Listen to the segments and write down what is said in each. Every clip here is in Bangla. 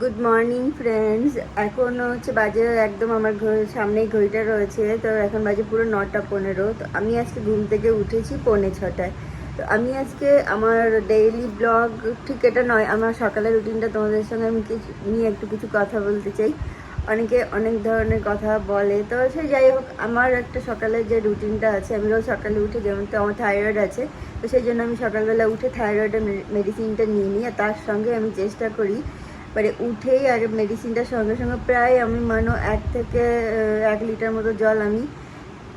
গুড মর্নিং ফ্রেন্ডস এখন হচ্ছে বাজে একদম আমার ঘর সামনেই ঘড়িটা রয়েছে, তো এখন বাজে পুরো নটা পনেরো। তো আমি আজকে ঘুম থেকে উঠেছি পৌনে ছটায়। তো আমি আজকে আমার ডেইলি ব্লগ ঠিক এটা নয়, আমার সকালের রুটিনটা তোমাদের সঙ্গে আমি কিছু নিয়ে একটু কিছু কথা বলতে চাই। অনেকে অনেক ধরনের কথা বলে, তো সে যাই হোক, আমার একটা সকালের যে রুটিনটা আছে, আমি রোজ সকালে উঠে যেমন তো আমার থাইরয়েড আছে, তো সেই জন্য আমি সকালবেলা উঠে থাইরয়েডের মেডিসিনটা নিয়ে নিই, আর তার সঙ্গে আমি চেষ্টা করি মানে উঠেই আর মেডিসিনটার সঙ্গে সঙ্গে প্রায় আমি মানো এক থেকে এক লিটার মতো জল আমি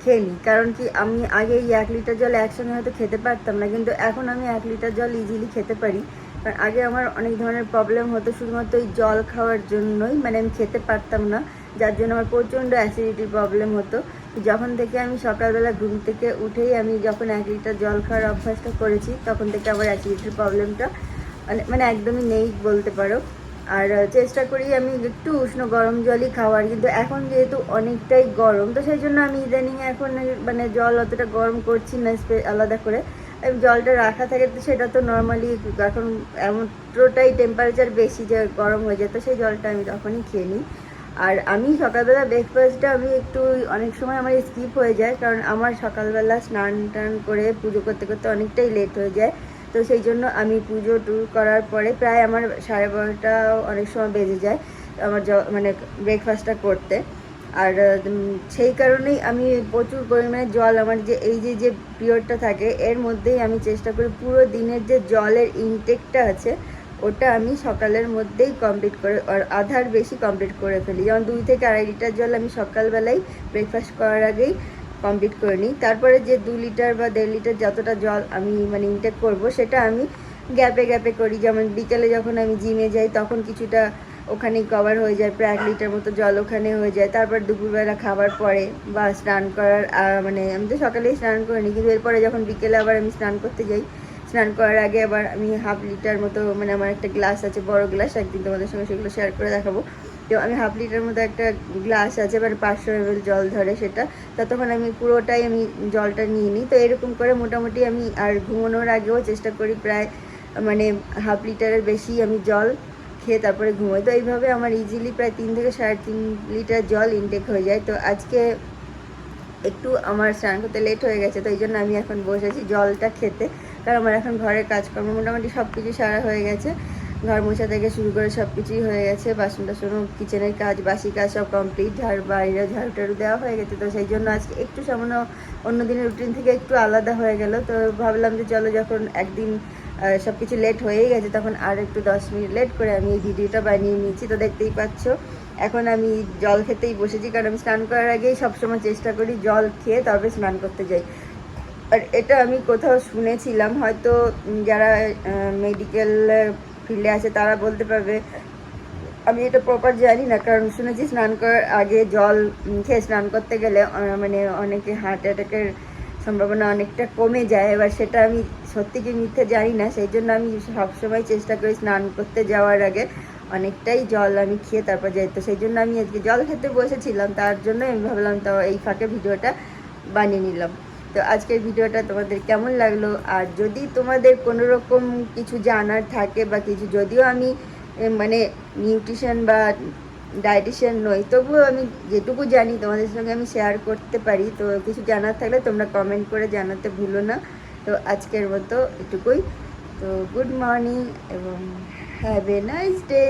খেয়ে নিই। কারণ কি, আমি আগে এই এক লিটার জল একসঙ্গে হয়তো খেতে পারতাম না, কিন্তু এখন আমি এক লিটার জল ইজিলি খেতে পারি। কারণ আগে আমার অনেক ধরনের প্রবলেম হতো শুধুমাত্র ওই জল খাওয়ার জন্যই মানে আমি খেতে পারতাম না, যার জন্য আমার প্রচণ্ড অ্যাসিডিটির প্রবলেম হতো। যখন থেকে আমি সকালবেলা ঘুম থেকে উঠেই আমি যখন এক লিটার জল খাওয়ার অভ্যাসটা করেছি, তখন থেকে আমার অ্যাসিডিটির প্রবলেমটা মানে মানে একদমই নেই বলতে পারো। আর চেষ্টা করি আমি একটু উষ্ণ গরম জলই খাওয়ার, কিন্তু এখন যেহেতু অনেকটাই গরম, তো সেই জন্য আমি ইদানিং এখন মানে জল অতটা গরম করছি না আলাদা করে। জলটা রাখা থাকে, তো সেটা তো নর্মালি এখন এমনটাই টেম্পারেচার বেশি যে গরম হয়ে যায়, তো সেই জলটা আমি তখনই খেয়ে নিই। আর আমি সকালবেলা ব্রেকফাস্টটা আমি একটু অনেক সময় আমার স্কিপ হয়ে যায়, কারণ আমার সকালবেলা স্নান টান করে পুজো করতে করতে অনেকটাই লেট হয়ে যায়। তো সেই জন্য আমি পুজো টুর করার পরে প্রায় আমার সাড়ে বারোটা অনেক সময় বেজে যায় আমার মানে ব্রেকফাস্টটা করতে। আর সেই কারণেই আমি প্রচুর পরিমাণে জল, আমার যে, এই যে যে পিরিয়ডটা থাকে, এর মধ্যেই আমি চেষ্টা করি পুরো দিনের যে জলের ইনটেকটা আছে, ওটা আমি সকালের মধ্যেই কমপ্লিট করে, আর আধার বেশি কমপ্লিট করে ফেলি। যেমন দুই থেকে আড়াই লিটার জল আমি সকালবেলায় ব্রেকফাস্ট করার আগেই কমপ্লিট করে নিই। তারপরে যে দু লিটার বা দেড় লিটার যতটা জল আমি মানে ইনটেক করব, সেটা আমি গ্যাপে গ্যাপে করি। যেমন বিকেলে যখন আমি জিমে যাই, তখন কিছুটা ওখানেই কভার হয়ে যায়, প্রায় এক লিটার মতো জল ওখানে হয়ে যায়। তারপর দুপুরবেলা খাবার পরে বা স্নান করার মানে আমি তো সকালেই স্নান করে নিই, কিন্তু এরপরে যখন বিকেলে আবার আমি স্নান করতে যাই, স্নান করার আগে আবার আমি হাফ লিটার মতো মানে আমার একটা গ্লাস আছে, বড় গ্লাস একদিন তোমাদের সঙ্গে সেগুলো শেয়ার করে দেখাবো। তো আমি হাফ লিটার মতো একটা গ্লাস আছে মানে পাঁচশো এমএল জল ধরে সেটা। ততক্ষণ আমি পুরোটাই আমি জলটা নিয়ে নিই। তো এরকম করে মোটামুটি আমি আর ঘুমানোর আগেও চেষ্টা করি প্রায় মানে হাফ লিটারের বেশি আমি জল খেয়ে তারপরে ঘুমোই। তো এইভাবে আমার ইজিলি প্রায় তিন থেকে সাড়ে তিন লিটার জল ইনটেক হয়ে যায়। তো আজকে একটু আমার স্নান করতে লেট হয়ে গেছে, তো এই জন্য আমি এখন বসেছি জলটা খেতে। কারণ আমার এখন ঘরের কাজকর্ম মোটামুটি সব কিছু সারা হয়ে গেছে। ঘর মোছা থেকে শুরু করে সব কিছুই হয়ে গেছে, বাসন টাসন, কিচেনের কাজ, বাসি কাজ সব কমপ্লিট ঝাড় বাইরে ঝাড়ু টাড়ু দেওয়া হয়ে গেছে। তো সেই জন্য আজকে একটু সামান্য অন্য দিনের রুটিন থেকে একটু আলাদা হয়ে গেল। তো ভাবলাম যে চলো যখন একদিন সব কিছু লেট হয়েই গেছে, তখন আর একটু দশ মিনিট লেট করে আমি এই ভিডিওটা বানিয়ে নিয়েছি তো দেখতেই পাচ্ছ, এখন আমি জল খেতেই বসেছি, কারণ আমি স্নান করার আগেই সবসময় চেষ্টা করি জল খেয়ে তবে স্নান করতে যাই। আর এটা আমি কোথাও শুনেছিলাম, হয়তো যারা মেডিকেল ফিল্ডে আছে তারা বলতে পারবে, আমি এটা প্রপার জানি না, কারণ শুনেছি স্নান করার আগে জল খেয়ে স্নান করতে গেলে মানে অনেকে হার্ট অ্যাটাকের সম্ভাবনা অনেকটা কমে যায়, এবার সেটা আমি সত্যি কি মিথ্যে জানি না, সেই জন্য আমি সবসময় চেষ্টা করি স্নান করতে যাওয়ার আগে অনেকটাই জল আমি খেয়ে তারপর যাই। তো সেই জন্য আমি আজকে জল খেতে বসেছিলাম, তার জন্য আমি ভাবলাম তো এই ফাঁকে ভিডিওটা বানিয়ে নিলাম। তো আজকের ভিডিওটা তোমাদের কেমন লাগল? আর যদি তোমাদের কোনো রকম কিছু জানার থাকে বা কিছু যদিও আমি মানে নিউট্রিশন বা ডায়েটিশিয়ান নই, তবুও আমি যেটুকু জানি তোমাদের সঙ্গে আমি শেয়ার করতে পারি। তো কিছু জানার থাকলে তোমরা কমেন্ট করে জানাতে ভুলো না। তো আজকের মতো এটুকুই। তো গুড মর্নিং এবং হ্যাভ এ নাইস ডে